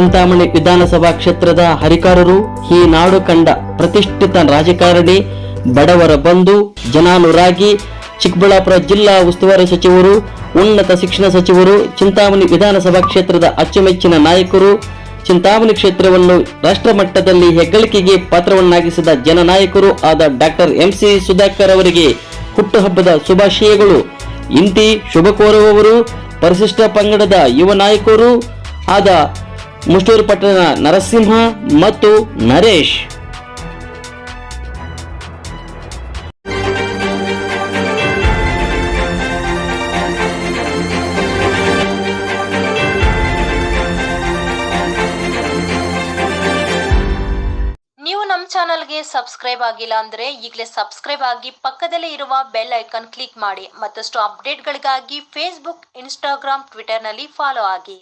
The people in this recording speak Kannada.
ಚಿಂತಾಮಣಿ ವಿಧಾನಸಭಾ ಕ್ಷೇತ್ರದ ಹರಿಕಾರರು ಈ ನಾಡು ಕಂಡ ಪ್ರತಿಷ್ಠಿತ ರಾಜಕಾರಣಿ ಬಡವರ ಬಂಧು, ಜನಾನುರಾಗಿ, ಚಿಕ್ಕಬಳ್ಳಾಪುರ ಜಿಲ್ಲಾ ಉಸ್ತುವಾರಿ ಸಚಿವರು, ಉನ್ನತ ಶಿಕ್ಷಣ ಸಚಿವರು, ಚಿಂತಾಮಣಿ ವಿಧಾನಸಭಾ ಕ್ಷೇತ್ರದ ಅಚ್ಚುಮೆಚ್ಚಿನ ನಾಯಕರು, ಚಿಂತಾಮಣಿ ಕ್ಷೇತ್ರವನ್ನು ರಾಷ್ಟ್ರಮಟ್ಟದಲ್ಲಿ ಹೆಗ್ಗಳಿಕೆಗೆ ಪಾತ್ರವನ್ನಾಗಿಸಿದ ಜನನಾಯಕರು ಆದ ಡಾಕ್ಟರ್ ಎಂಸಿ ಸುಧಾಕರ್ ಅವರಿಗೆ ಹುಟ್ಟುಹಬ್ಬದ ಶುಭಾಶಯಗಳು. ಇಂತಿ ಶುಭ ಕೋರುವವರು ಪರಿಶಿಷ್ಟ ಪಂಗಡದ ಯುವ ನಾಯಕರು ಆದ ಮುಷ್ಟೂರು ಪಟ್ಟಣದ ನರಸಿಂಹ ಮತ್ತು ನರೇಶ್. ನೀವು ನಮ್ಮ ಚಾನಲ್ಗೆ ಸಬ್ಸ್ಕ್ರೈಬ್ ಆಗಿಲ್ಲ ಅಂದ್ರೆ ಈಗಲೇ ಸಬ್ಸ್ಕ್ರೈಬ್ ಆಗಿ ಪಕ್ಕದಲ್ಲೇ ಇರುವ ಬೆಲ್ ಐಕಾನ್ ಕ್ಲಿಕ್ ಮಾಡಿ ಮತ್ತಷ್ಟು ಅಪ್ಡೇಟ್ಗಳಿಗಾಗಿ ಫೇಸ್ಬುಕ್ ಇನ್ಸ್ಟಾಗ್ರಾಮ್ ಟ್ವಿಟರ್ನಲ್ಲಿ ಫಾಲೋ ಆಗಿ.